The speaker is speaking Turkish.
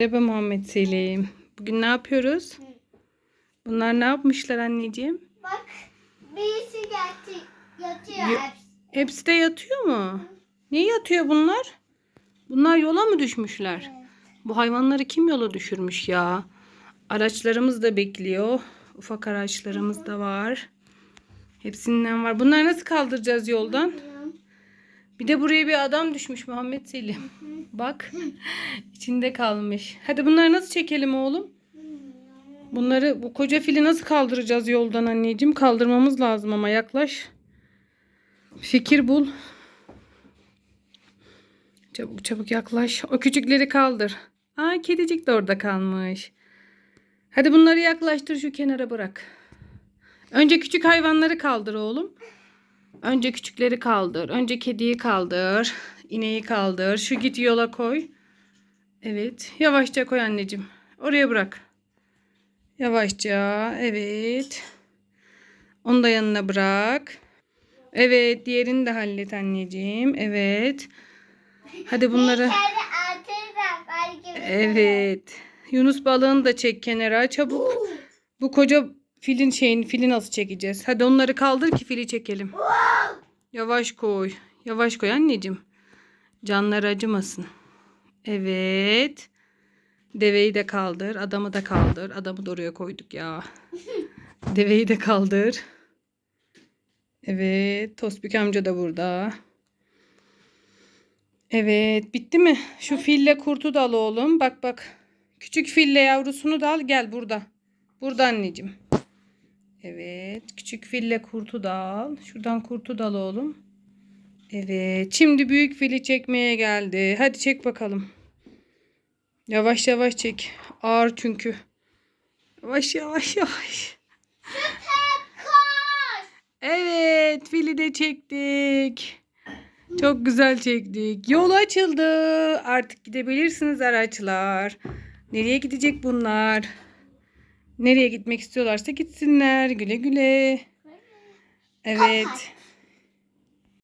Merhaba Muhammed Selim. Bugün ne yapıyoruz? Bunlar ne yapmışlar anneciğim? Bak birisi yatıyor. Yatıyor. Yo- Hepsi de yatıyor mu? Niye yatıyor bunlar? Bunlar yola mı düşmüşler? Bu hayvanları kim yola düşürmüş ya? Araçlarımız da bekliyor. Ufak araçlarımız da var. Hepsinden var. Bunları nasıl kaldıracağız yoldan? Bir de buraya bir adam düşmüş Muhammed Selim. Bak. içinde kalmış. Hadi bunları nasıl çekelim oğlum? Bunları bu koca fili nasıl kaldıracağız yoldan anneciğim? Kaldırmamız lazım ama yaklaş. Fikir bul. Çabuk çabuk yaklaş. O küçükleri kaldır. Aa kedicik de orada kalmış. Hadi bunları yaklaştır şu kenara bırak. Önce küçük hayvanları kaldır oğlum. Önce küçükleri kaldır. Önce kediyi kaldır. İneği kaldır. Şu git yola koy. Evet. Yavaşça koy anneciğim. Oraya bırak. Yavaşça. Evet. Onu da yanına bırak. Evet. Diğerini de hallet anneciğim. Evet. Hadi bunları. Evet. Yunus balığını da çek kenara çabuk. Bu koca filin şeyini fili nasıl çekeceğiz? Hadi onları kaldır ki fili çekelim. Yavaş koy. Yavaş koy anneciğim. Canlar acımasın. Evet. Deveyi de kaldır. Adamı da kaldır. Adamı da oraya koyduk ya. Deveyi de kaldır. Evet. Tospik amca da burada. Evet. Bitti mi? Şu fille kurtu da al oğlum. Bak bak. Küçük fille yavrusunu da al. Gel burada. Burada anneciğim. Evet. Küçük fille kurtu da al. Şuradan kurtu da al oğlum. Evet. Şimdi büyük fili çekmeye geldi. Hadi çek bakalım. Yavaş yavaş çek. Ağır çünkü. Yavaş yavaş yavaş. Evet. Fili de çektik. Çok güzel çektik. Yol açıldı. Artık gidebilirsiniz araçlar. Nereye gidecek bunlar? Nereye gitmek istiyorlarsa gitsinler. Güle güle. Evet.